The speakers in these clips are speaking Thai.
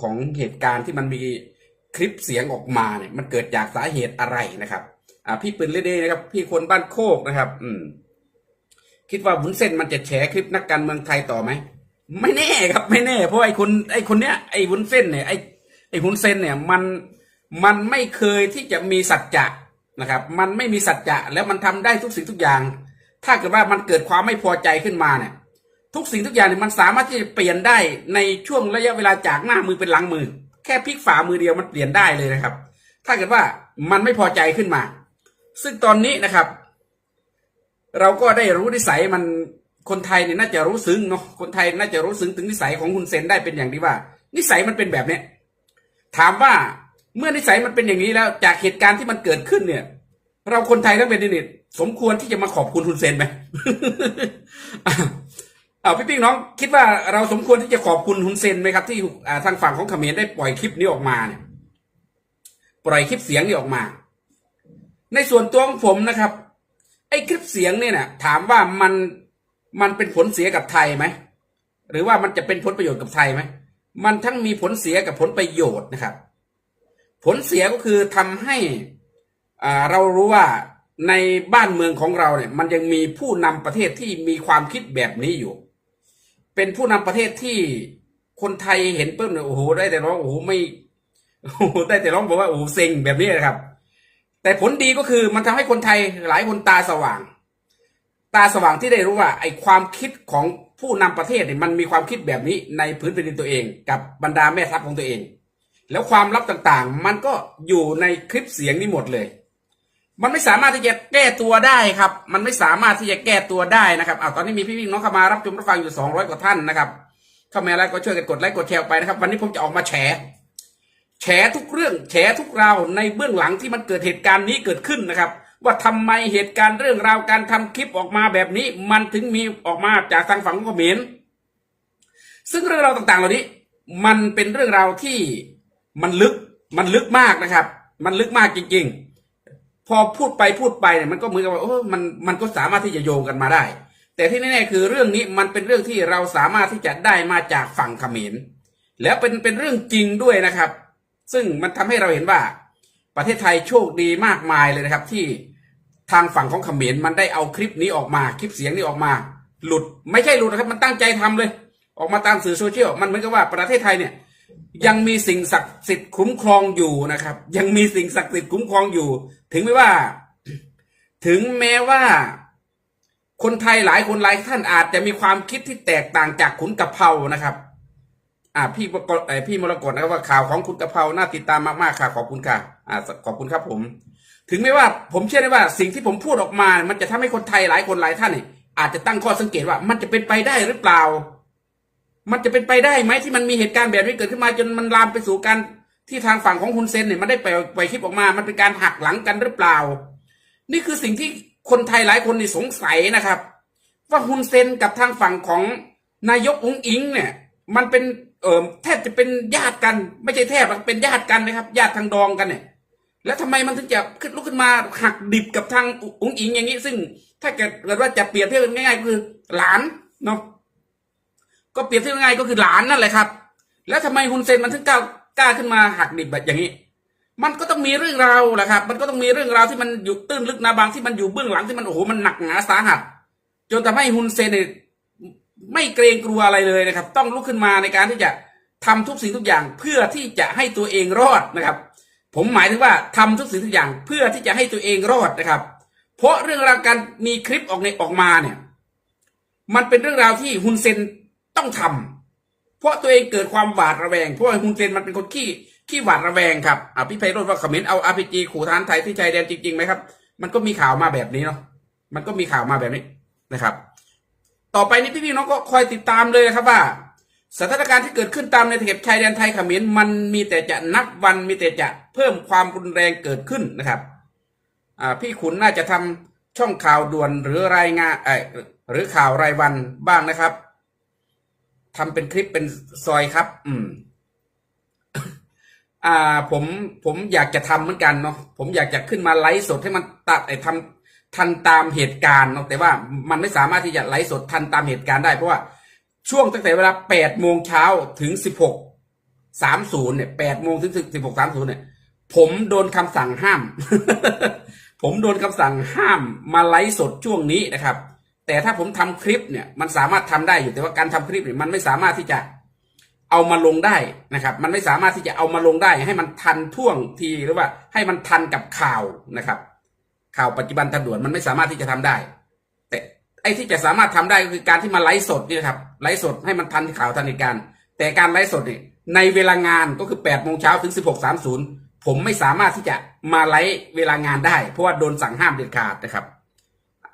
ของเหตุการณ์ที่มันมีคลิปเสียงออกมาเนี่ยมันเกิดจากสาเหตุอะไรนะครับ อ่า พี่ปืนเลเดนะครับ พี่คนบ้านโคกนะครับ อืม คิดว่าวุ้นเส้นมันจะแฉคลิปนักการเมืองไทยต่อไหมไม่แน่ครับ ไม่แน่ เพราะไอ้คนไอ้คนเนี้ยไอ้วุ้นเส้นเนี่ยไอ้ไอ้วุ้นเส้นเนี่ยมันมันไม่เคยที่จะมีสัจจะนะครับ มันไม่มีสัจจะแล้วมันทำได้ทุกสิ่งทุกอย่าง ถ้าเกิดว่ามันเกิดความไม่พอใจขึ้นมาเนี่ย ทุกสิ่งทุกอย่างเนี่ยมันสามารถที่จะเปลี่ยนได้ในช่วงระยะเวลาจากหน้ามือเป็นหลังมือ แค่พลิกฝ่ามือเดียวมันเปลี่ยนได้เลยนะครับ ถ้าเกิดว่ามันไม่พอใจขึ้นมา ซึ่งตอนนี้นะครับ เราก็ได้รู้นิสัยมันคนไทยเนี่ยน่าจะรู้ซึ้งเนาะคนไทยน่าจะรู้ซึ้งถึงนิสัยของคุณเซนได้เป็นอย่างดีว่า นิสัยมันเป็นแบบเนี้ยถามว่าเมื่อนิสัยมันเป็นอย่างนี้แล้วจากเหตุการณ์ที่มันเกิดขึ้นเนี่ย เราคนไทยทั้งเป็นดินสมควรที่จะมาขอบคุณคุณเซนไหม เอาพี่ปิ๊งน้องคิดว่าเราสมควรที่จะขอบคุณฮุนเซนไหมครับ ที่อ่าทางฝั่งของเขมรได้ปล่อยคลิปนี้ออกมาเนี่ย ปล่อยคลิปเสียงนี้ออกมา ในส่วนตัวของผมนะครับ ไอ้คลิปเสียงเนี่ยนะถามว่ามันมันเป็นผลเสียกับไทยไหมหรือว่ามันจะเป็นผลประโยชน์กับไทยไหมมันทั้งมีผลเสียกับผลประโยชน์นะครับ ผลเสียก็คือทำให้อ่าเรารู้ว่าในบ้านเมืองของเราเนี่ย มันยังมีผู้นำประเทศที่มีความคิดแบบนี้อยู่ เป็นผู้นำประเทศที่คนไทยเห็นปุ๊บเนี่ยโอ้โหได้แต่ร้องโอ้โหไม่โอ้โหได้แต่ร้องบอกว่าโอ้โหเซ็งแบบนี้นะครับ แต่ผลดีก็คือมันทำให้คนไทยหลายคนตาสว่าง ตาสว่างที่ได้รู้ว่า ไอ้ความคิดของผู้นำประเทศเนี่ยมันมีความคิดแบบนี้ในพื้นแผ่นดินตัวเอง กับบรรดาแม่ทัพของตัวเอง แล้วความลับต่างๆ มันก็อยู่ในคลิปเสียงนี้หมดเลย มันไม่สามารถที่จะแก้ตัวได้ครับ มันไม่สามารถที่จะแก้ตัวได้นะครับอ้าวตอนนี้มีพี่วิ่งน้องเข้ามารับชมรับฟังอยู่ 200 กว่าท่านนะครับ เข้ามาแล้วก็ช่วยกันกดไลค์กดแชร์ไปนะครับ วันนี้ผมจะออกมาแฉ แฉทุกเรื่อง แฉทุกราวในเบื้องหลังที่มันเกิดเหตุการณ์นี้เกิดขึ้นนะครับ ว่าทำไมเหตุการณ์เรื่องราวการทำคลิปออกมาแบบนี้ มันถึงมีออกมาจากทางฝั่งของเขมรซึ่งเรื่องราวต่างๆ เหล่านี้ มันเป็นเรื่องราวที่มันลึก มันลึกมากนะครับ มันลึกมากจริง ๆ พอพูดไปพูดไปเนี่ยมันก็เหมือนกับว่าโอ้มันมันก็สามารถที่จะโยงกันมาได้ แต่ที่แน่ๆคือเรื่องนี้มันเป็นเรื่องที่เราสามารถที่จะได้มาจากฝั่งเขมรแล้วเป็นเป็นเรื่องจริงด้วยนะครับ ซึ่งมันทำให้เราเห็นว่า ประเทศไทยโชคดีมากมายเลยนะครับ ที่ทางฝั่งของเขมรมันได้เอาคลิปนี้ออกมา คลิปเสียงนี้ออกมา หลุดไม่ใช่หลุดนะครับ มันตั้งใจทำเลย ออกมาตามสื่อโซเชียลมันเหมือนกับว่าประเทศไทยเนี่ย ยังมีสิ่งศักดิ์สิทธิ์คุ้มครองอยู่นะครับ ยังมีสิ่งศักดิ์สิทธิ์คุ้มครองอยู่ ถึงแม้ว่า ถึงแม้ว่า คนไทยหลายคนหลายท่านอาจจะมีความคิดที่แตกต่างจากขุนกะเพรานะครับ อ่า พี่ประกอ่อพี่มรกตนะครับว่าข่าวของคุณกะเพราน่าติดตามมากๆค่ะขอบคุณค่ะ อ่า ขอบคุณครับผม ถึงแม้ว่า ผมเชื่อได้ว่า สิ่งที่ผมพูดออกมา มันจะทำให้คนไทยหลายคนหลายท่านอาจจะตั้งข้อสังเกตว่า มันจะเป็นไปได้หรือเปล่า มันจะเป็นไปได้ไหมที่มันมีเหตุการณ์แบบนี้เกิดขึ้นมาจนมันลามไปสู่การที่ทางฝั่งของคุณเซนเนี่ยมันได้ปล่อยปล่อยคลิปออกมา มันเป็นการหักหลังกันหรือเปล่า นี่คือสิ่งที่คนไทยหลายคนนี่สงสัยนะครับ ว่าฮุนเซนกับทางฝั่งของนายกองอิงเนี่ย มันเป็นเอ่อแทบจะเป็นญาติกัน ไม่ใช่แทบเป็นญาติกันนะครับญาติทางดองกันเนี่ย แล้วทำไมมันถึงจะขึ้นลุกขึ้นมาหักดิบกับทางองอิงอย่างนี้ ซึ่งถ้าเกิดว่าจะเปรียบเทียบกันง่ายๆคือหลานเนาะ ก็เปรียบเทียบง่ายก็คือหลานนั่นแหละครับ แล้วทำไมฮุนเซนมันถึงกล้ากล้าขึ้นมาหักดิบแบบอย่างนี้ มันก็ต้องมีเรื่องราวแหละครับ มันก็ต้องมีเรื่องราวที่มันอยู่ตื้นลึกนาบางที่มันอยู่เบื้องหลังที่มันโอ้โหมันหนักหนาสาหัส จนทำให้ฮุนเซนเนี่ยไม่เกรงกลัวอะไรเลยนะครับ ต้องลุกขึ้นมาในการที่จะทำทุกสิ่งทุกอย่างเพื่อที่จะให้ตัวเองรอดนะครับ ผมหมายถึงว่าทำทุกสิ่งทุกอย่างเพื่อที่จะให้ตัวเองรอดนะครับ เพราะเรื่องราวการมีคลิปออกในออกมาเนี่ย มันเป็นเรื่องราวที่ฮุนเซน ต้องทำเพราะตัวเองเกิดความหวาดระแวงเพราะฮุนเซนมันเป็นคนขี้ขี้หวาดระแวงครับอ่าพี่ไพโรจน์ว่าเขมรเอาอาร์พีจีขู่ทหารไทยที่ชายแดนจริงๆไหมครับ มันก็มีข่าวมาแบบนี้เนาะมันก็มีข่าวมาแบบนี้นะครับ ต่อไปนี้พี่ๆน้องก็คอยติดตามเลยนะครับว่าสถานการณ์ที่เกิดขึ้นตามในเขตชายแดนไทยเขมรมันมีแต่จะนับวันมีแต่จะเพิ่มความรุนแรงเกิดขึ้นนะครับอ่าพี่ขุนน่าจะทำช่องข่าวด่วนหรือรายงานเออหรือข่าวรายวันบ้างนะครับ ทำเป็นคลิปเป็นซอยครับ อืม อ่า ผม ผมอยากจะทำเหมือนกันเนาะผมอยากจะขึ้นมาไลฟ์สดให้มันตัดไอ้ทำทันตามเหตุการณ์เนาะแต่ว่ามันไม่สามารถที่จะไลฟ์สดทันตามเหตุการณ์ได้เพราะว่าช่วงตั้งแต่เวลาแปดโมงเช้าถึงสิบหกสามศูนย์เนี่ยแปดโมงถึงสิบหกสามศูนย์เนี่ย ผมโดนคำสั่งห้าม ผมโดนคำสั่งห้ามมาไลฟ์สดช่วงนี้นะครับ แต่ถ้าผมทำคลิปเนี่ยมันสามารถทำได้อยู่แต่ว่าการทำคลิปเนี่ยมันไม่สามารถที่จะเอามาลงได้นะครับ มันไม่สามารถที่จะเอามาลงได้ ให้มันทันท่วงทีหรือว่า ให้มันทันกับข่าวนะครับ ข่าวปัจจุบันทันด่วนมันไม่สามารถที่จะทำได้ แต่ไอ้ที่จะสามารถทำได้ก็คือการที่มาไลฟ์สดนี่นะครับไลฟ์สดให้มันทันข่าวทันเหตุการณ์แต่การไลฟ์สดเนี่ยในเวลางานก็คือ8โมงเช้าถึง 16.30 ผมไม่สามารถที่จะมาไลฟ์เวลางานได้ เพราะว่าโดนสั่งห้ามเด็ดขาดนะครับ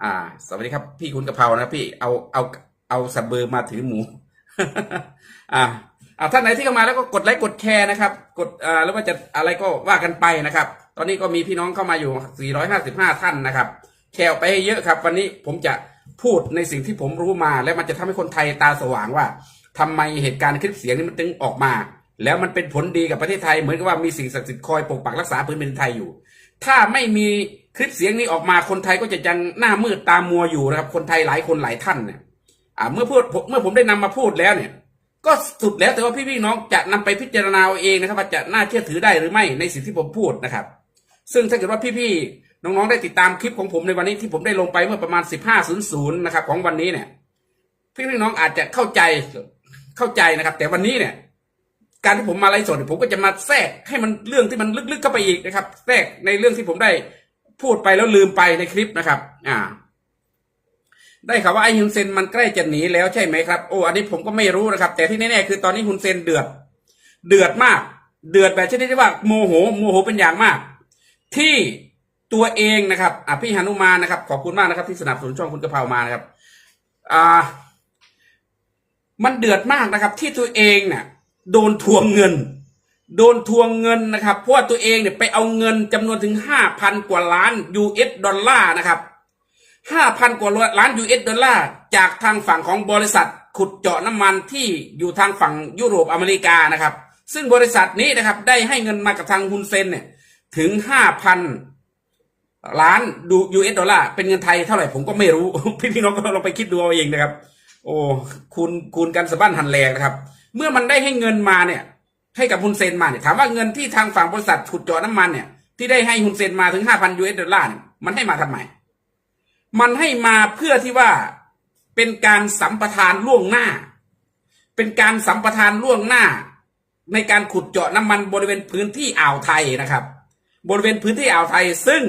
อ่า สวัสดีครับ พี่คุณกะเพรานะพี่เอาเอาเอาสับเบอร์มาถือหมู อ่าอ่าท่านไหนที่เข้ามาแล้วก็กดไลค์กดแชร์นะครับ กดอ่าแล้วว่าจะอะไรก็ว่ากันไปนะครับ ตอนนี้ก็มีพี่น้องเข้ามาอยู่ 455 ท่านนะครับ แชร์ไปให้เยอะครับ วันนี้ผมจะพูดในสิ่งที่ผมรู้มา และมันจะทำให้คนไทยตาสว่างว่าทำไมเหตุการณ์คลิปเสียงนี้มันถึงออกมา แล้วมันเป็นผลดีกับประเทศไทยเหมือนกับว่ามีสิ่งศักดิ์สิทธิ์คอยปกปักรักษาพื้นแผ่นไทยอยู่ ถ้าไม่มี คลิปเสียงนี้ออกมาคนไทยก็จะยังหน้ามืดตามัวอยู่นะครับ คนไทยหลายคนหลายท่านเนี่ยอ่าเมื่อพูดเมื่อผมได้นำมาพูดแล้วเนี่ย ก็สุดแล้วแต่ว่าพี่พี่น้องจะนำไปพิจารณาเอาเองนะครับว่าจะน่าเชื่อถือได้หรือไม่ในสิ่งที่ผมพูดนะครับ ซึ่งถ้าเกิดว่าพี่พี่น้องๆได้ติดตามคลิปของผมในวันนี้ที่ผมได้ลงไปเมื่อประมาณ 15.00นะครับของวันนี้เนี่ย พี่พี่น้องอาจจะเข้าใจเข้าใจนะครับ แต่วันนี้เนี่ย การที่ผมมาไลฟ์สดผมก็จะมาแทรกให้มันเรื่องที่มันลึกๆเข้าไปอีกนะครับ แทรกในเรื่องที่ผมได้ พูดไปแล้วลืมไปในคลิปนะครับ อ่า ได้ข่าวว่าไอ้ฮุนเซนมันใกล้จะหนีแล้วใช่ไหมครับ โอ้ อันนี้ผมก็ไม่รู้นะครับ แต่ที่แน่ๆคือตอนนี้ฮุนเซนเดือด เดือดมาก เดือดแบบชนิดที่ว่าโมโห โมโหเป็นอย่างมาก ที่ตัวเองนะครับอะพี่หนุมานะครับ ขอบคุณมากนะครับ ที่สนับสนุนช่องคุณกระเพรามานะครับ อ่า มันเดือดมากนะครับ ที่ตัวเองเนี่ยโดนทวงเงิน โดนทวงเงินนะครับ เพราะว่าตัวเองเนี่ยไปเอาเงินจำนวนถึงห้าพันกว่าล้าน US ดอลลาร์นะครับห้าพันกว่าล้าน US ดอลลาร์จากทางฝั่งของบริษัทขุดเจาะน้ำมันที่อยู่ทางฝั่งยุโรปอเมริกานะครับ ซึ่งบริษัทนี้นะครับได้ให้เงินมากับทางฮุนเซนเนี่ยถึงห้าพันล้านดู US ดอลลาร์เป็นเงินไทยเท่าไหร่ผมก็ไม่รู้ พี่พี่น้องก็ลองไปคิดดูเอาเองนะครับ โอ้คูณคูณกันสะบั้นหันแรงนะครับ เมื่อมันได้ให้เงินมาเนี่ย ให้กับฮุนเซนมาเนี่ยถามว่าเงินที่ทางฝั่งบริษัทขุดเจาะน้ำมันเนี่ยที่ได้ให้ฮุนเซนมาถึงห้าพัน US ดอลลาร์เนี่ยมันให้มาทำไม มันให้มาเพื่อที่ว่าเป็นการสัมปทานล่วงหน้า เป็นการสัมปทานล่วงหน้า ในการขุดเจาะน้ำมันบริเวณพื้นที่อ่าวไทยนะครับ บริเวณพื้นที่อ่าวไทยซึ่ง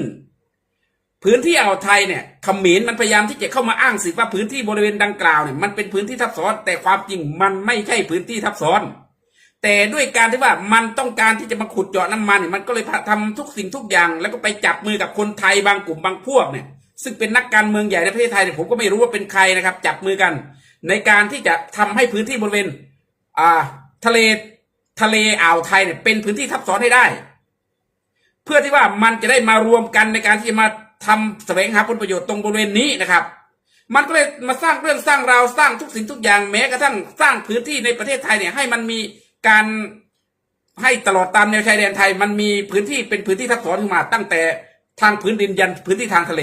พื้นที่อ่าวไทยเนี่ยขมรมันพยายามที่จะเข้ามาอ้างสิว่าพื้นที่บริเวณดังกล่าวเนี่ยมันเป็นพื้นที่ทับซ้อน แต่ความจริงมันไม่ใช่พื้นที่ทับซ้อน แต่ด้วยการที่ว่ามันต้องการที่จะมาขุดเจาะน้ำมันเนี่ยมันก็เลยทำทุกสิ่งทุกอย่าง แล้วก็ไปจับมือกับคนไทยบางกลุ่มบางพวกเนี่ย ซึ่งเป็นนักการเมืองใหญ่ในประเทศไทยเนี่ยผมก็ไม่รู้ว่าเป็นใครนะครับ จับมือกัน ในการที่จะทำให้พื้นที่บริเวณอ่าทะเลทะเลอ่าวไทยเนี่ยเป็นพื้นที่ทับซ้อนให้ได้ เพื่อที่ว่ามันจะได้มารวมกันในการที่จะมาทำแสวงหาผลประโยชน์ตรงบริเวณนี้นะครับ มันก็เลยมาสร้างเรื่องสร้างราวสร้างทุกสิ่งทุกอย่างแม้กระทั่งสร้างพื้นที่ในประเทศไทยเนี่ยให้มันมี การให้ตลอดตามแนวชายแดนไทย มันมีพื้นที่เป็นพื้นที่ทับซ้อนขึ้นมา ตั้งแต่ทางพื้นดินยันพื้นที่ทางทะเล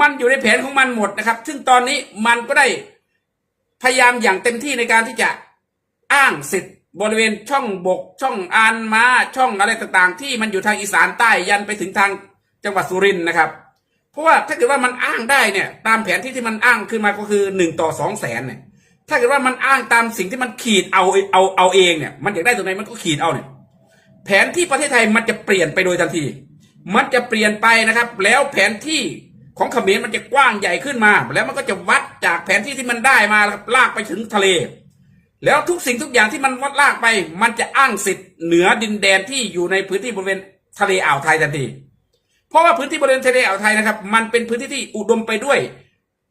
มันอยู่ในแผนของมันหมดนะครับ ซึ่งตอนนี้มันก็ได้พยายามอย่างเต็มที่ในการที่จะอ้างสิทธิ์บริเวณช่องบก ช่องอานมาช่องอะไรต่างๆ ที่มันอยู่ทางอีสานใต้ยันไปถึงทางจังหวัดสุรินทร์นะครับ เพราะว่าถ้าเกิดว่ามันอ้างได้เนี่ย ตามแผนที่ที่มันอ้างขึ้นมาก็คือหนึ่งต่อสองแสนเนี่ย ถ้าเกิดว่ามันอ้างตามสิ่งที่มันขีดเอาเอาเอาเองเนี่ยมันอยากได้ตรงไหนมันก็ขีดเอาเนี่ยแผนที่ประเทศไทยมันจะเปลี่ยนไปโดยทันที มันจะเปลี่ยนไปนะครับ แล้วแผนที่ของเขมรมันจะกว้างใหญ่ขึ้นมา แล้วมันก็จะวัดจากแผนที่ที่มันได้มาลากไปถึงทะเล แล้วทุกสิ่งทุกอย่างที่มันวัดลากไป มันจะอ้างสิทธิ์เหนือดินแดนที่อยู่ในพื้นที่บริเวณทะเลอ่าวไทยทันที เพราะว่าพื้นที่บริเวณทะเลอ่าวไทยนะครับ มันเป็นพื้นที่ที่อุดมไปด้วย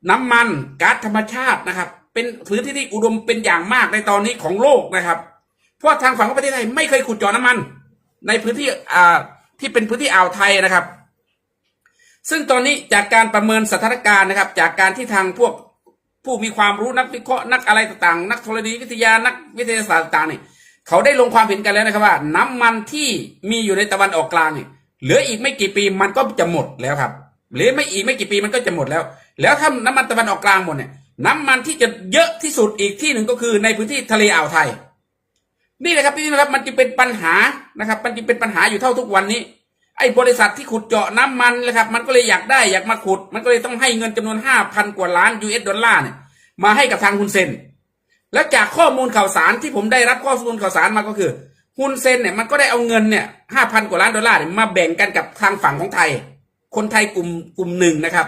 น้ำมันก๊าซธรรมชาตินะครับ เป็นพื้นที่ที่อุดมเป็นอย่างมากในตอนนี้ของโลกนะครับ เพราะทางฝั่งของประเทศไทยไม่เคยขุดเจาะน้ำมัน ในพื้นที่อ่าที่เป็นพื้นที่อ่าวไทยนะครับ ซึ่งตอนนี้จากการประเมินสถานการณ์นะครับ จากการที่ทางพวกผู้มีความรู้นักวิเคราะห์นักอะไรต่างๆ นักธรณีวิทยานักวิทยาศาสตร์ต่างๆนี่เขาได้ลงความเห็นกันแล้วนะครับว่า น้ำมันที่มีอยู่ในตะวันออกกลางเนี่ยเหลืออีกไม่กี่ปีมันก็จะหมดแล้วครับเหลือไม่อีกไม่กี่ปีมันก็จะหมดแล้ว แล้วถ้าน้ำมันตะวันออกกลางหมดเนี่ย น้ำมันที่จะเยอะที่สุดอีกที่หนึ่งก็คือในพื้นที่ทะเลอ่าวไทย นี่แหละครับพี่นะครับมันจะเป็นปัญหานะครับ มันจะเป็นปัญหาอยู่เท่าทุกวันนี้ ไอ้บริษัทที่ขุดเจาะน้ำมันนะครับ มันก็เลยอยากได้อยากมาขุด มันก็เลยต้องให้เงินจำนวนห้าพันกว่าล้าน US ดอลลาร์เนี่ยมาให้กับทางฮุนเซน แล้วจากข้อมูลข่าวสารที่ผมได้รับข้อมูลข่าวสารมาก็คือฮุนเซนเนี่ยมันก็ได้เอาเงินเนี่ยห้าพันกว่าล้านดอลลาร์เนี่ยมาแบ่งกันกับทางฝั่งของไทย คนไทยกลุ่มกลุ่มหนึ่งนะครับ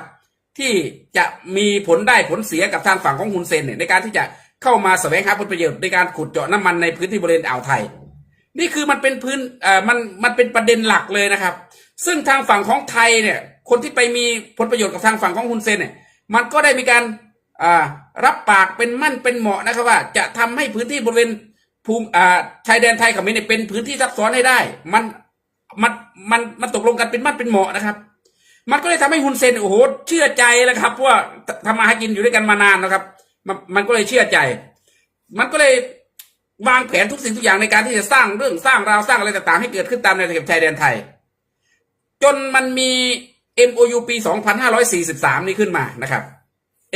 ที่จะมีผลได้ผลเสียกับทางฝั่งของฮุนเซนเนี่ยในการที่จะเข้ามาแสวงหาผลประโยชน์ในการขุดเจาะน้ำมันในพื้นที่บริเวณอ่าวไทย นี่คือมันเป็นพื้นเอ่อมันมันเป็นประเด็นหลักเลยนะครับ ซึ่งทางฝั่งของไทยเนี่ยคนที่ไปมีผลประโยชน์กับทางฝั่งของฮุนเซนเนี่ยมันก็ได้มีการอ่ารับปากเป็นมั่นเป็นเหมาะนะครับว่า จะทำให้พื้นที่บริเวณภูมิอ่าชายแดนไทยกับเขมรเนี่ยเป็นพื้นที่ซับซ้อนให้ได้ มันมันมันมันตกลงกันเป็นมั่นเป็นเหมาะนะครับ มันก็เลยทำให้ฮุนเซนโอ้โหเชื่อใจแล้วครับเพราะว่าทำมาหากินอยู่ด้วยกันมานานนะครับมันมันก็เลยเชื่อใจ มันก็เลยวางแผนทุกสิ่งทุกอย่างในการที่จะสร้างเรื่องสร้างราวสร้างอะไรต่างๆให้เกิดขึ้นตามแนวเขตชายแดนไทย จนมันมี MOU ปี 2543 นี้ขึ้นมานะครับ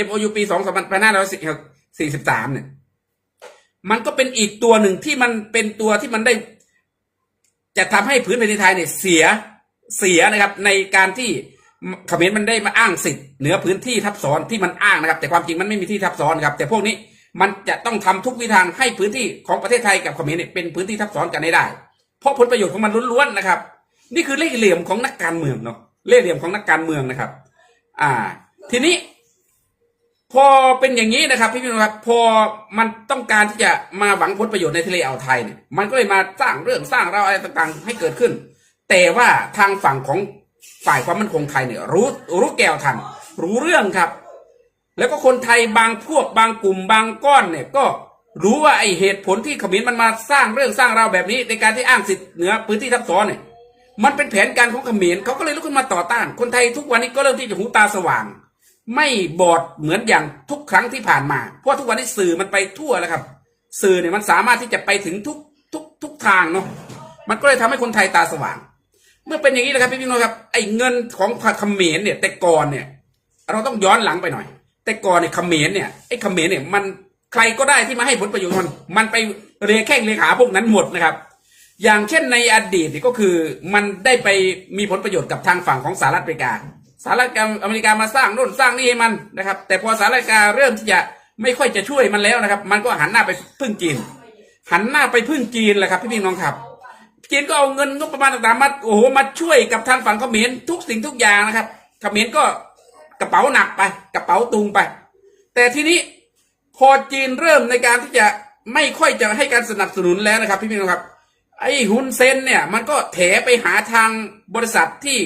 MOU ปี 2543 เนี่ย มันก็เป็นอีกตัวหนึ่งที่มันเป็นตัวที่มันได้ จะทำให้พื้นแผ่นดินไทยเนี่ยเสียเสียนะครับในการที่ เขมรมันได้มาอ้างสิทธิ์เหนือพื้นที่ทับซ้อนที่มันอ้างนะครับ แต่ความจริงมันไม่มีที่ทับซ้อนครับ แต่พวกนี้มันจะต้องทำทุกวิธีทางให้พื้นที่ของประเทศไทยกับเขมรเนี่ยเป็นพื้นที่ทับซ้อนกันให้ได้ เพราะผลประโยชน์ของมันล้วนๆนะครับ นี่คือเล่ห์เหลี่ยมของนักการเมืองเนาะเล่ห์เหลี่ยมของนักการเมืองนะครับ อ่า ทีนี้ พอเป็นอย่างนี้นะครับ พี่พี่น้องครับพอมันต้องการที่จะมาหวังผลประโยชน์ในทะเลอ่าวไทยเนี่ยมันก็เลยมาสร้างเรื่องสร้างราวอะไรต่างๆ ให้เกิดขึ้น แต่ว่าทางฝั่งของ ฝ่ายความมั่นคงไทยเนี่ยรู้รู้แก้วทัน รู้เรื่องครับ แล้วก็คนไทยบางพวกบางกลุ่มบางก้อนเนี่ยก็รู้ว่าไอเหตุผลที่ขมรมันมาสร้างเรื่องสร้างราวแบบนี้ ในการที่อ้างสิทธิ์เหนือพื้นที่ทับซ้อนเนี่ยมันเป็นแผนการของขมรเขาก็เลยลุกขึ้นมาต่อต้าน คนไทยทุกวันนี้ก็เริ่มที่จะหูตาสว่าง ไม่บอดเหมือนอย่างทุกครั้งที่ผ่านมา เพราะทุกวันนี้สื่อมันไปทั่วแล้วครับ สื่อเนี่ยมันสามารถที่จะไปถึงทุกทุกทุกทางเนาะมันก็เลยทำให้คนไทยตาสว่าง เมื่อเป็นอย่างนี้นะครับพี่พี่น้องครับไอ้เงินของเขมรเนี่ยแต่ก่อนเนี่ย เราต้องย้อนหลังไปหน่อย แต่ก่อนเนี่ยเขมรเนี่ยไอ้เขมรเนี่ยมันใครก็ได้ที่มาให้ผลประโยชน์มันมันไปเรียแข้งเรียขาพวกนั้นหมดนะครับ อย่างเช่นในอดีตนี่ก็คือมันได้ไปมีผลประโยชน์กับทางฝั่งของสหรัฐอเมริกาสหรัฐอเมริกามาสร้างโน่นสร้างนี่ให้มันนะครับ แต่พอสหรัฐอเมริกาเริ่มที่จะไม่ค่อยจะช่วยมันแล้วนะครับ มันก็หันหน้าไปพึ่งจีน หันหน้าไปพึ่งจีนแหละครับพี่พี่น้องครับ จีนก็เอาเงินงบประมาณต่างๆมาโอ้โหมาช่วยกับทางฝั่งเขมรทุกสิ่งทุกอย่างนะครับเขมรก็กระเป๋าหนักไป กระเป๋าตุงไป แต่ทีนี้พอจีนเริ่มในการที่จะไม่ค่อยจะให้การสนับสนุนแล้วนะครับ พี่พี่น้องครับ ไอ้ฮุนเซนเนี่ยมันก็แถไปหาทางบริษัทที่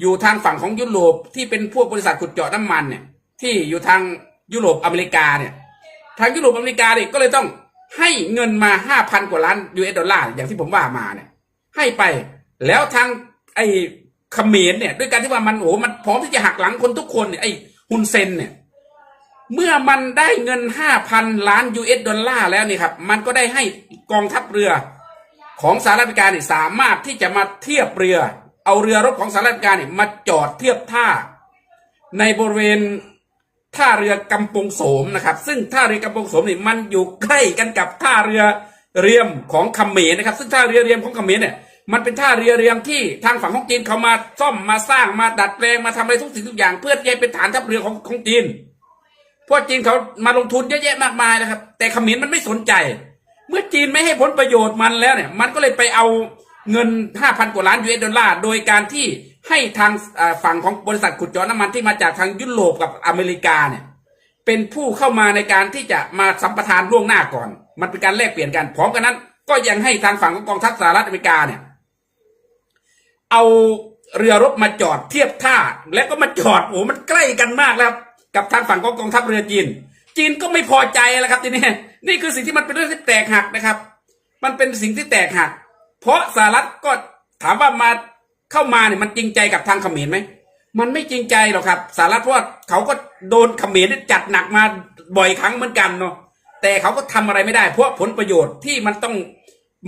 อยู่ทางฝั่งของยุโรปที่เป็นพวกบริษัทขุดเจาะน้ำมันเนี่ยที่อยู่ทางยุโรปอเมริกาเนี่ยทางยุโรปอเมริกาเนี่ยก็เลยต้องให้เงินมาห้าพันกว่าล้านยูเอสดอลลาร์อย่างที่ผมว่ามาเนี่ย ให้ไป แล้วทางไอ้เขมรเนี่ย ด้วยการที่ว่ามันโอ้มันพร้อมที่จะหักหลังคนทุกคนเนี่ยไอ้ฮุนเซนเนี่ย เมื่อมันได้เงินห้าพันล้านยูเอสดอลลาร์แล้วนี่ครับ มันก็ได้ให้กองทัพเรือของสหรัฐอเมริกาเนี่ยสามารถที่จะมาเทียบเรือ เอาเรือรบของสหรัฐอเมริกาเนี่ยมาจอดเทียบท่า ในบริเวณท่าเรือกำปงโสมนะครับ ซึ่งท่าเรือกำปงโสมเนี่ยมันอยู่ใกล้กันกับท่าเรือเรียมของเขมรนะครับ ซึ่งท่าเรือเรียมของเขมรเนี่ย มันเป็นท่าเรือเรียมที่ทางฝั่งของจีนเขามาซ่อมมาสร้างมาดัดแปลงมาทำอะไรทุกสิ่งทุกอย่าง เพื่อจะเป็นฐานทัพเรือของของจีนพราะจีนเขามาลงทุนเยอะแยะมากมายนะครับ แต่เขมรมันไม่สนใจ เมื่อจีนไม่ให้ผลประโยชน์มันแล้วเนี่ย มันก็เลยไปเอาเงิน 5,000 กว่าล้านยูเอสดอลลาร์โดยการที่ให้ทางฝั่งของบริษัทขุดเจาะน้ำมันที่มาจากทางยุโรปกับอเมริกาเนี่ยเป็นผู้เข้ามาในการที่จะมาสัมปทานล่วงหน้าก่อน มันเป็นการแลกเปลี่ยนกันพร้อมกันนั้น ก็ยังให้ทางฝั่งของกองทัพสหรัฐอเมริกาเนี่ย เอาเรือรบมาจอดเทียบท่า แล้วก็มาจอดโอ้มันใกล้กันมากแล้วกับทางฝั่งของกองทัพเรือจีน จีนก็ไม่พอใจแล้วครับทีนี้นี่คือสิ่งที่มันเป็นเรื่องที่แตกหักนะครับ มันเป็นสิ่งที่แตกหัก เพราะสหรัฐก็ถามว่ามาเข้ามาเนี่ยมันจริงใจกับทางเขมรไหมมันไม่จริงใจหรอกครับสหรัฐเพราะเขาก็โดนเขมรจัดหนักมาบ่อยครั้งเหมือนกันเนาะแต่เขาก็ทำอะไรไม่ได้ เพราะผลประโยชน์ที่มันต้อง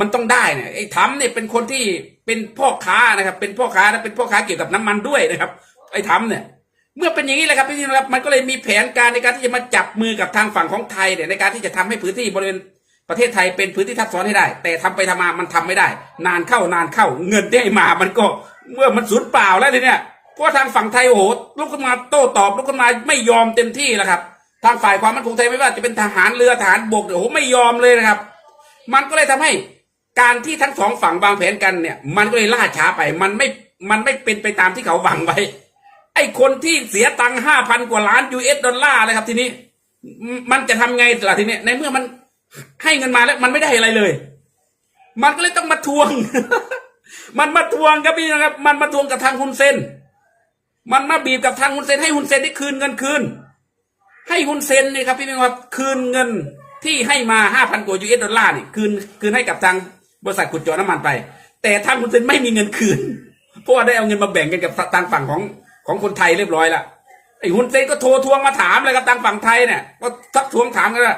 มันต้องได้เนี่ยไอ้ทำเนี่ยเป็นคนที่เป็นพ่อค้านะครับ เป็นพ่อค้าและเป็นพ่อค้าเกี่ยวกับน้ำมันด้วยนะครับ ไอ้ทำเนี่ย เมื่อเป็นอย่างนี้แหละครับพี่น้องครับ มันก็เลยมีแผนการในการที่จะมาจับมือกับทางฝั่งของไทยเนี่ยในการที่จะทำให้พื้นที่บริเวณประเทศไทยเป็นพื้นที่ทับซ้อนให้ได้ แต่ทำไปทำมามันทำไม่ได้ นานเข้านานเข้าเงินที่ให้มามันก็เมื่อมันสูญเปล่าแล้วเนี้ยเพราะทางฝั่งไทยโอ้โหลุกขึ้นมาโต้ตอบลุกขึ้นมาไม่ยอมเต็มที่แล้วครับ ทางฝ่ายความมั่นคงไทยไม่ว่าจะเป็นทหารเรือทหารบกเนี่ยโอ้โหไม่ยอมเลยนะครับ มันก็เลยทำให้ การที่ทั้งสองฝั่งวางแผนกันเนี่ย มันก็เลยล่าช้าไป มันไม่มันไม่เป็นไปตามที่เขาหวังไว้ไอ้คนที่เสียตังค์ห้าพันกว่าล้านยูเอสดอลลาร์เลยครับทีนี้ มันจะทำไงล่ะทีนี้ในเมื่อมันให้เงินมาแล้วมันไม่ได้อะไรเลย มันก็เลยต้องมาทวง มันมาทวงครับพี่นะครับ มันมาทวงกับทางฮุนเซนมันมาบีบกับทางฮุนเซนให้ฮุนเซนได้คืนเงินคืน ให้ฮุนเซนนี่ครับพี่น้องครับคืนเงินที่ให้มาห้าพันกว่ายูเอสดอลลาร์นี่คืนคืนให้กับทาง บริษัทขุดเจาะน้ำมันไป แต่ทางฮุนเซนไม่มีเงินคืน เพราะว่าได้เอาเงินมาแบ่งกันกับทางฝั่งของของคนไทยเรียบร้อยละไอ้ฮุนเซนก็โทรทวงมาถามเลยครับทางฝั่งไทยเนี่ยก็ทักทวงถามกันว่า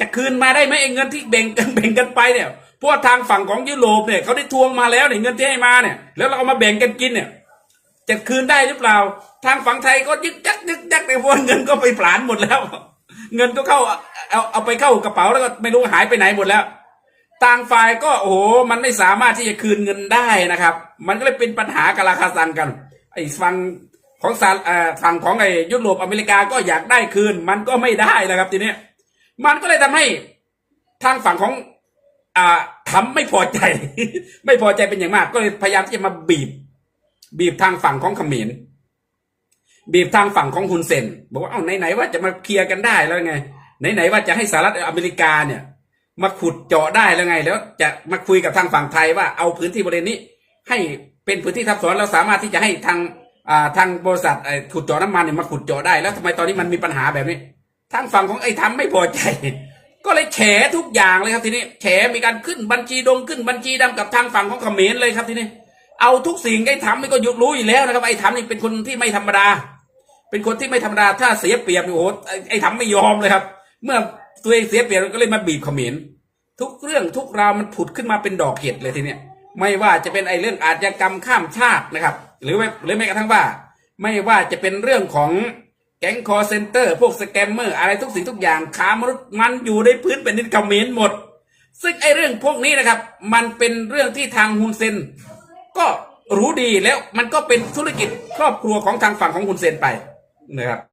จะคืนมาได้ไหมไอ้เงินที่แบ่งกันแบ่งกันไปเนี่ยพว่าทางฝั่งของยุโรปเนี่ยเขาได้ทวงมาแล้วเนี่ยเงินที่ให้มาเนี่ยแล้วเราเอามาแบ่งกันกินเนี่ยจะคืนได้หรือเปล่า ทางฝั่งไทยก็ยึกยักยึกยักในพวกเงินก็ไปผลาญหมดแล้ว เงินก็เข้าเอาเอาไปเข้ากระเป๋าแล้วก็ไม่รู้หายไปไหนหมดแล้ว ต่างฝ่ายก็โอ้โหมันไม่สามารถที่จะคืนเงินได้นะครับ มันก็เลยเป็นปัญหากาลาคาซังกันไอ้ฝั่งของสารเอ่อฝั่งของไอ้ยุโรปอเมริกาก็อยากได้คืน มันก็ไม่ได้นะครับทีนี้มันก็เลยทำให้ทางฝั่งของอ่าทำไม่พอใจ ไม่พอใจเป็นอย่างมาก ก็เลยพยายามที่จะมาบีบ บีบทางฝั่งของเขมรบีบทางฝั่งของฮุนเซนบอกว่าเอาไหนๆว่าจะมาเคลียร์กันได้แล้วไงไหนๆว่าจะให้สหรัฐอเมริกาเนี่ย มาขุดเจาะได้แล้วไง แล้วจะมาคุยกับทางฝั่งไทยว่าเอาพื้นที่บริเวณนี้ ให้เป็นพื้นที่ทับซ้อนแล้วสามารถที่จะให้ทางทางบริษัทขุดเจาะน้ำมันเนี่ยมาขุดเจาะได้แล้วทำไมตอนนี้มันมีปัญหาแบบนี้ทางฝั่งของไอ้ทำไม่พอใจ ก็เลยแฉทุกอย่างเลยครับทีนี้แฉมีการขึ้นบัญชีดงขึ้นบัญชีดำกับทางฝั่งของเขมรเลยครับทีนี้เอาทุกสิ่งไอ้ทำนี่ก็ยุรู้อยู่แล้วนะครับไอ้ทำนี่เป็นคนที่ไม่ธรรมดา เป็นคนที่ไม่ธรรมดาถ้าเสียเปรียบโอ้โหไอ้ไอ้ทำไม่ยอมเลยครับ เมื่อ ตัวเองเสียเปรียบก็เลยมาบีบเขมรทุกเรื่องทุกราวมันผุดขึ้นมาเป็นดอกเห็ดเลยทีเนี้ยไม่ว่าจะเป็นไอ้เรื่องอาชญากรรมข้ามชาตินะครับ หรือไม่หรือแม้กระทั่งว่า ไม่ว่าจะเป็นเรื่องของแก๊งคอเซนเตอร์ พวกสแกมเมอร์ อะไรทุกสิ่งทุกอย่างค้ามนุษย์มันอยู่ในพื้นเป็นดินเขมรหมด ซึ่งไอ้เรื่องพวกนี้นะครับ มันเป็นเรื่องที่ทางฮุนเซนก็รู้ดีแล้วมันก็เป็นธุรกิจครอบครัวของทางฝั่งของฮุนเซนไปนะครับ